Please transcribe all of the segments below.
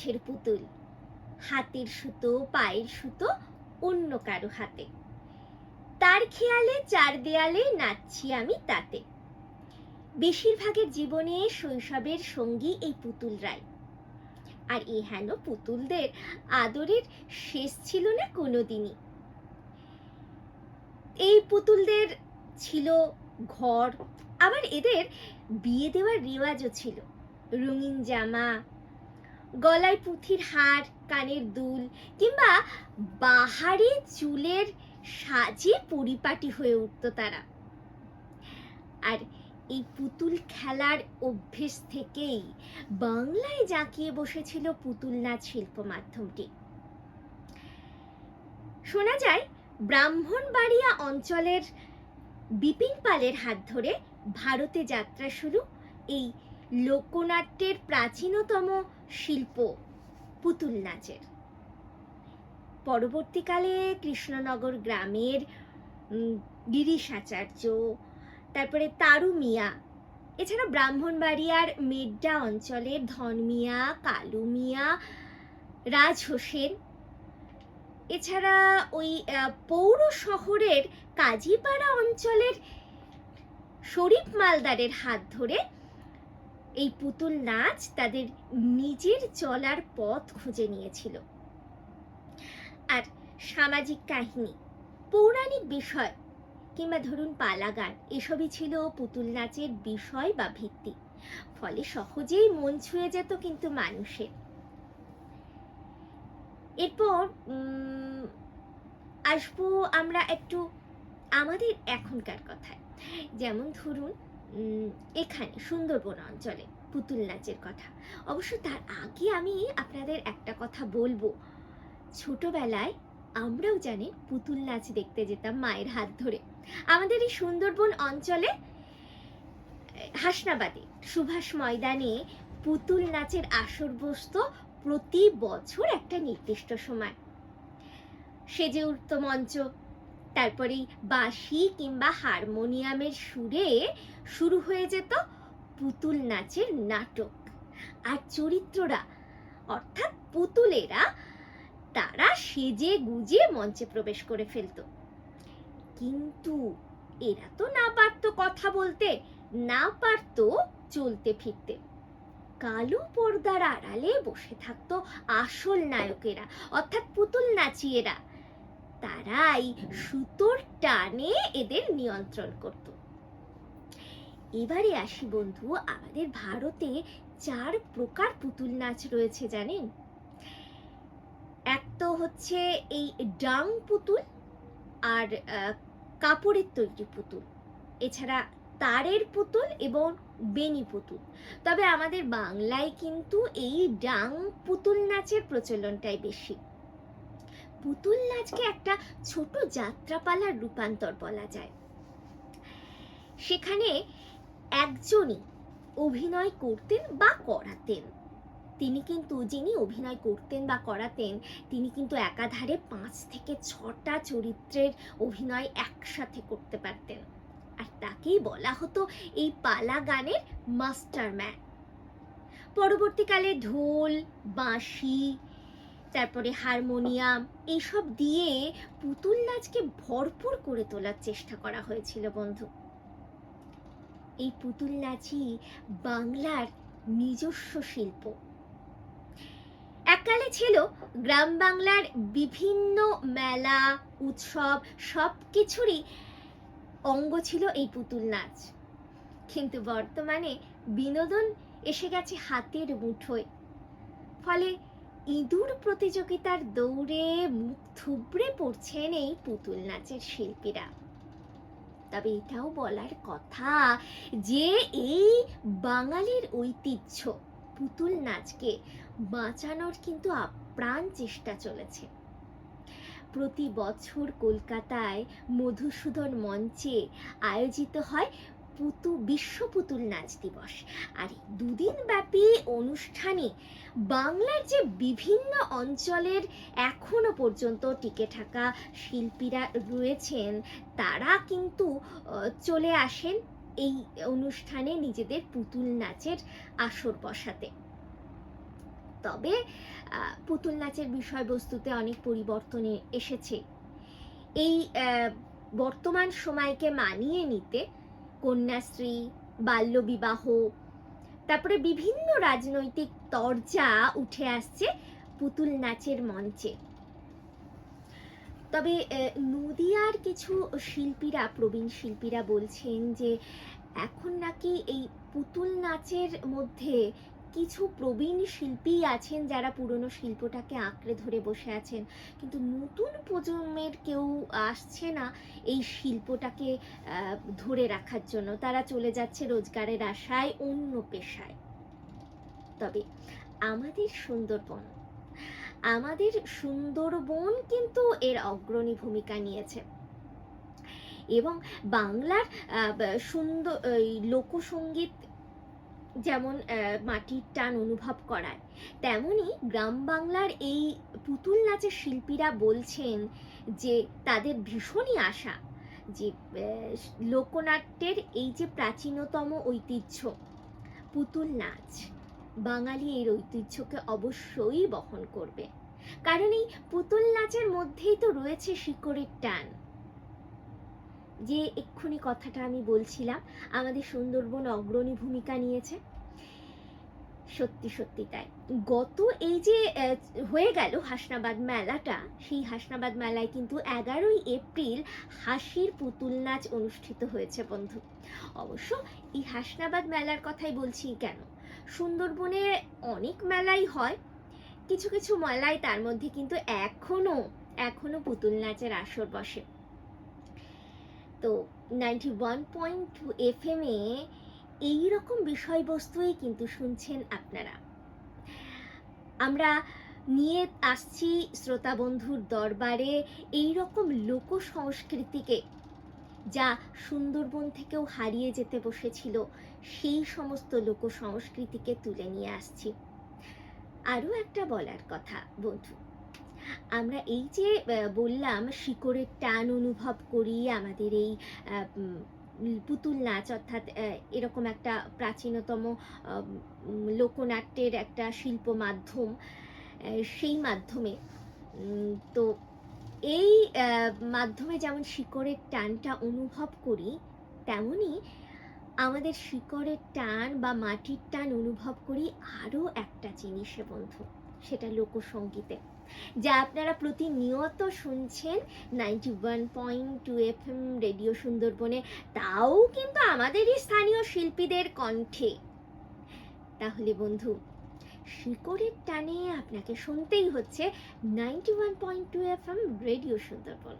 কাঠের পুতুল। হাতের সুতো, পায়ের সুতো অন্য কারও হাতে। তার খেয়ালে, চার দেয়ালে নাচছি আমি তাতে। বেশিরভাগের জীবনে শৈশবের সঙ্গী এই পুতুলরাই আর এ হেন পুতুলদের আদরের শেষ ছিল না কোনোদিনই। এই পুতুলদের ছিল ঘর, আবার এদের বিয়ে দেওয়ার রেওয়াজও ছিল। রঙিন জামা গলায় পুঁথির হার, কানের দুল কিংবা বাহারি চুলের সাজে পরিপাটি হয়ে উঠত তারা। আর এই পুতুল খেলার অভ্যেস থেকেই বাংলায় জাঁকিয়ে বসেছিল পুতুল নাচ শিল্প মাধ্যমটি। শোনা যায়, ব্রাহ্মণবাড়িয়া অঞ্চলের বিপিন পালের হাত ধরে ভারতে যাত্রা শুরু। এই লোকনাট্যের প্রাচীনতম শিল্প, পুতুল নাচের। পরবর্তীকালে কৃষ্ণনগর গ্রামের গিরিশ আচার্য, তারপরে তারু মিয়া, এছাড়া ব্রাহ্মণবাড়িয়ার মেড্ডা অঞ্চলের ধন মিয়া, কালু মিয়া, রাজ হোসেন, এছাড়া ওই পৌর শহরের কাজীপাড়া অঞ্চলের শরীফ মালদারের হাত ধরে এই পুতুল নাচ তাদের নিজের চলার পথ খুঁজে নিয়েছিল। আর সামাজিক কাহিনী, পৌরাণিক বিষয় কিংবা ধরুন পালা গান এসবই ছিল পুতুল নাচের বিষয় বা ভিত্তি। ফলে সহজেই মন ছুঁয়ে যেত কিন্তু মানুষের। এরপর আসব আমরা একটু আমাদের এখনকার কথায়। যেমন ধরুন এখানে সুন্দরবন অঞ্চলে পুতুল নাচের কথা। অবশ্য তার আগে আমি আপনাদের একটা কথা বলব। ছোটবেলায় আমরাও জানি পুতুল নাচ দেখতে যেতাম মায়ের হাত ধরে। আমাদের এই সুন্দরবন অঞ্চলে হাসনাবাদে, সুভাষ ময়দানে পুতুল নাচের আসর বসত প্রতি বছর একটা নির্দিষ্ট সময়। সেজে উঠত মঞ্চ তারপরেই বাঁশি কিংবা হারমোনিয়ামের সুরে শুরু হয়ে যেত পুতুল নাচের নাটক। আর চরিত্ররা, অর্থাৎ পুতুলেরা, তারা সেজে গুজে মঞ্চে প্রবেশ করে ফেলতো। কিন্তু এরা তো না পারতো কথা বলতে, না পারতো চলতে ফিরতে। কালো পর্দার আড়ালে বসে থাকতো আসল নায়কেরা, অর্থাৎ পুতুল নাচিয়েরা। তারাই সুতোর টানে এদের নিয়ন্ত্রণ করত। এবারে আসি বন্ধু, আমাদের ভারতে চার প্রকার পুতুল নাচ রয়েছে, জানেন? এক তো হচ্ছে এই ডাং পুতুল আর কাপড়ের তৈরি পুতুল। এছাড়া তারের পুতুল এবং বেনি পুতুল। তবে আমাদের বাংলায় কিন্তু এই ডাং পুতুল নাচের প্রচলনটাই বেশি। পুতুল নাচকে একটা ছোট যাত্রাপালার রূপান্তর বলা যায়। সেখানে একজনই অভিনয় করতেন বা করাতেন। তিনি কিন্তু, যিনি অভিনয় করতেন বা করাতেন, তিনি কিন্তু একাধারে পাঁচ থেকে ছটা চরিত্রের অভিনয় একসাথে করতে পারতেন। আর তাকেই বলা হতো এই পালা গানের মাস্টারম্যান। পরবর্তীকালে ঢোল, বাঁশি তারপরে হারমোনিয়াম এইসব দিয়ে পুতুল নাচকে ভরপুর করে তোলার চেষ্টা করা হয়েছিল, বন্ধু। এই পুতুল নাচই বাংলার নিজস্ব শিল্প। এককালে ছিল গ্রাম বাংলার বিভিন্ন মেলা, উৎসব সব কিছুরই অঙ্গ ছিল এই পুতুল নাচ। কিন্তু বর্তমানে বিনোদন এসে গেছে হাতের মুঠোয়। ফলে ইঁদুর প্রতিযোগিতার দৌড়ে মুখ থুবড়ে পড়ছেন এই পুতুল নাচের শিল্পীরা। তবে এটাও বলার কথা যে এই বাঙালির ঐতিহ্য পুতুল নাচকে বাঁচানোর কিন্তু আপ্রাণ চেষ্টা চলেছে। প্রতি বছর কলকাতায় মধুসূদন মঞ্চে আয়োজিত হয় পুতু বিশ্ব পুতুল নাচ দিবস। আর দুদিন ব্যাপী অনুষ্ঠানে বাংলার যে বিভিন্ন অঞ্চলের এখনও পর্যন্ত টিকে থাকা শিল্পীরা রয়েছেন, তারা কিন্তু চলে আসেন এই অনুষ্ঠানে নিজেদের পুতুল নাচের আসর বসাতে। তবে পুতুল নাচের বিষয়বস্তুতে অনেক পরিবর্তন এসেছে। এই বর্তমান সময়কে মানিয়ে নিতে কন্যাশ্রী, বাল্যবিবাহ, তারপরে বিভিন্ন রাজনৈতিক তরজা উঠে আসছে পুতুল নাচের মঞ্চে। তবে নদিয়ার কিছু শিল্পীরা, প্রবীণ শিল্পীরা বলছেন যে, এখন নাকি এই পুতুল নাচের মধ্যে কিছু প্রবীণ শিল্পী আছেন যারা পুরনো শিল্পটাকে আঁকড়ে ধরে বসে আছেন। কিন্তু নতুন প্রজন্মের কেউ আসছে না এই শিল্পটাকে ধরে রাখার জন্য। তারা চলে যাচ্ছে রোজগারের আশায় অন্য পেশায়। তবে আমাদের সুন্দরবন আমাদের সুন্দরবন কিন্তু এর অগ্রণী ভূমিকা নিয়েছে। এবং বাংলার সুন্দর লোকসঙ্গীত যেমন মাটির টান অনুভব করায়। তেমনি গ্রাম বাংলার এই পুতুল নাচের শিল্পীরা বলছেন যে, তাদের ভীষণই আশা যে লোকনাট্যের এই যে প্রাচীনতম ঐতিহ্য, পুতুল নাচ বাঙালি এর ঐতিহ্যকে অবশ্যই বহন করবে। কারণ এই পুতুল নাচের মধ্যেই তো রয়েছে শিকড়ের টান। যে এক্ষুনি কথাটা আমি বলছিলাম, আমাদের সুন্দরবন অগ্রণী ভূমিকা নিয়েছে। সত্যি সত্যি তাই। গত এই যে হয়ে গেল হাসনাবাদ মেলাটা, সেই হাসনাবাদ মেলায় কিন্তু এগারোই এপ্রিল হাসির পুতুল নাচ অনুষ্ঠিত হয়েছে বন্ধু। অবশ্য এই হাসনাবাদ মেলার কথাই বলছি কেন? সুন্দরবনে অনেক মেলাই হয়, কিছু কিছু মেলায় তার মধ্যে কিন্তু এখনও এখনও পুতুল নাচের আসর বসে। তো ninety one point two F M এ এইরকম বিষয়বস্তুই কিন্তু শুনছেন আপনারা। আমরা নিয়ে আসছি শ্রোতা বন্ধুর দরবারে এই রকম লোক সংস্কৃতিকে যা সুন্দরবন থেকেও হারিয়ে যেতে বসেছিল, সেই সমস্ত লোক সংস্কৃতিকে তুলে নিয়ে আসছি। আরও একটা বলার কথা বন্ধু। আমরা এই যে বললাম শিকড়ের টান অনুভব করি, আমাদের এই পুতুল নাচ অর্থাৎ এরকম একটা প্রাচীনতম লোকনাট্যের একটা শিল্প মাধ্যম সেই মাধ্যমে তো এই মাধ্যমে যেমন শিকড়ের টানটা অনুভব করি, তেমনি আমাদের শিকড়ের টান বা মাটির টান অনুভব করি আরও একটা জিনিসে বন্ধু, সেটা লোকসঙ্গীতে যা আপনারা প্রতিনিয়ত শুনছেন ninety one point two F M radio সুন্দরবনে। তাও কিন্তু আমাদেরই স্থানীয় শিল্পীদের কণ্ঠে। তাহলে বন্ধু, শিকড়ের টানে আপনাকে শুনতেই হচ্ছে ninety one point two F M radio Sundarban.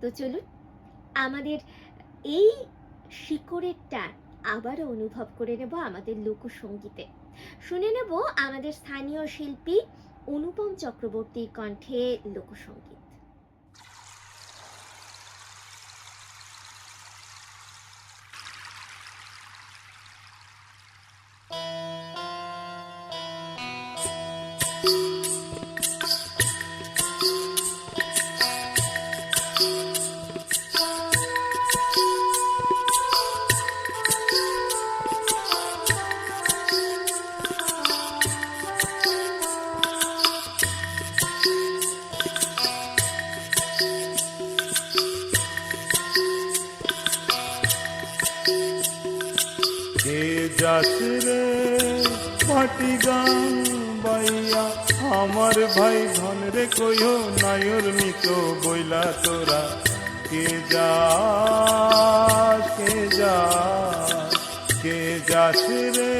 তো চলুন, আমাদের এই শিকড়ের টান আবারও অনুভব করে নেব আমাদের লোকসঙ্গীতে। শুনে নেব আমাদের স্থানীয় শিল্পী অনুপম চক্রবর্তীর কণ্ঠে লোকসঙ্গীত মাটি গান বাইয়া। আমার ভাই ধন রে কইও নায়র নিত বইলা তোরা। কে যাস কে যাস কে যাস রে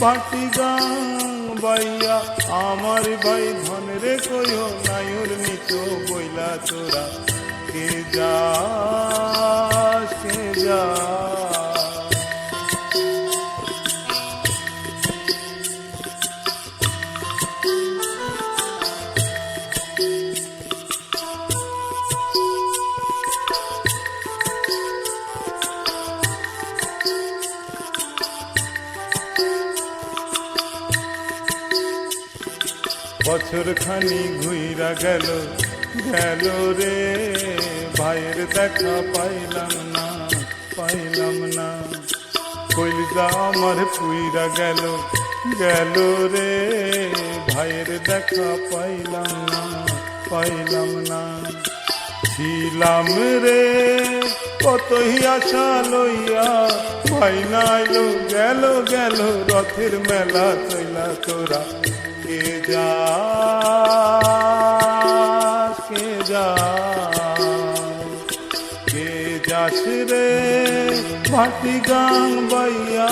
মাটি গান বাইয়া। আমার ভাই ধন রে কইও নায়র নিত বইলা তোরা। কে যাস কে যাস বছর খানি ঘুইরা গেল গেল রে। ভাইয়ের দেখা পাইলাম না পাইলাম না। কইলজা আমার পুইরা গেল গেল রে। ভাইয়ের দেখা পাইলাম না পাইলাম না। ছিলাম রে, কতই আশা লইয়া ভাই নাইলো গেল গেল, রথের মেলা চইলা তোরা। কে যা কে যা কে যাস রে? মাটি গান বাইয়া,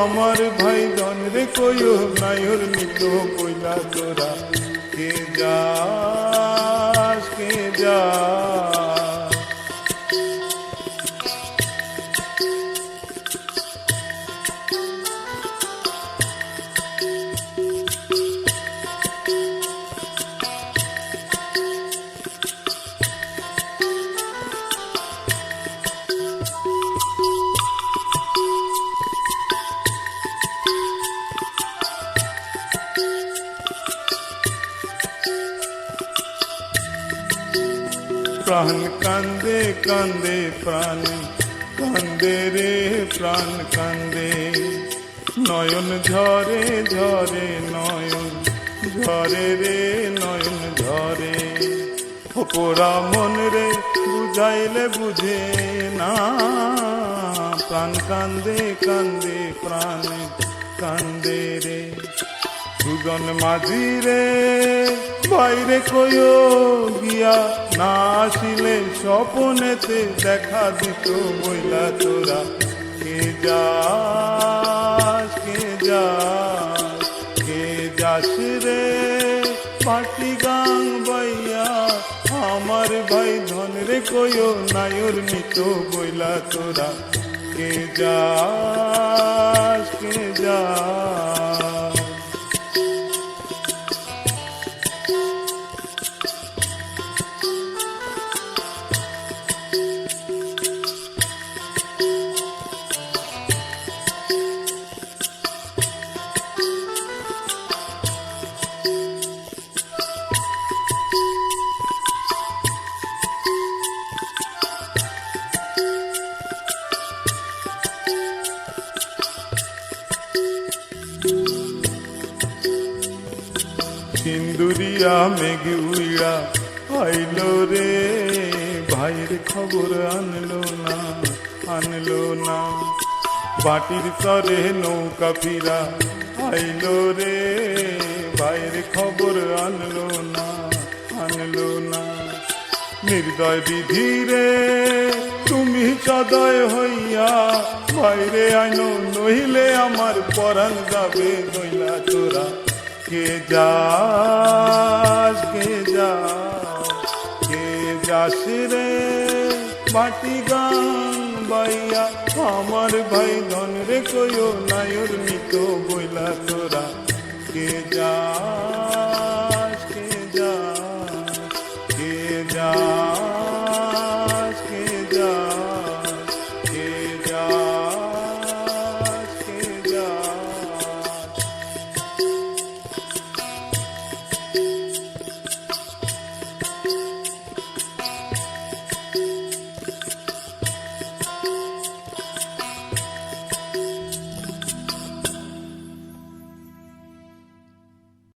আমার ভাই দন রে কইও নায়র নিত কইলা তোরা। কে যাস, কে যা কান্দে কান্দে প্রাণ, কান্দে রে প্রাণ, কান্দে। নয়ন ঝরে ঝরে নয়ন, ঝরে রে নয়ন ঝরে। অপরা মন রে বুঝাইলে বুঝে না, প্রাণ কান্দে কান্দে প্রাণ, কান্দে রে। সুগন মাঝি রে বাইরে কইও গিয়া না আসিলে স্বপনেতে দেখা দিত মহিলা তোরা কে যাস কে যাস কে যাস রে? পাটি গান বাইয়া, আমার ভাই ধন রে কইও নায়র নিত বইলা তোরা কে যাস কে যাস সিন্দুরিয়া মেঘ উইড়া আইলো রে। ভাইয়ের খবর আনলো না আনলো না। বাটির তরে নৌকা ফিরা আইলো রে। ভাইয়ের খবর আনলো না আনলো না। নির্দয় বিধি রে, তুমি সদয় হইয়া বাইরে আইনো নহিলে আমার পরাণ যাবে নইলা তোরা। কে যাস কে যাস কে যাস রে? মাটি গান বাইয়া, আমার ভাই ধন রে কয়ো নায়র নিত বইলা তোরা, কে যাস?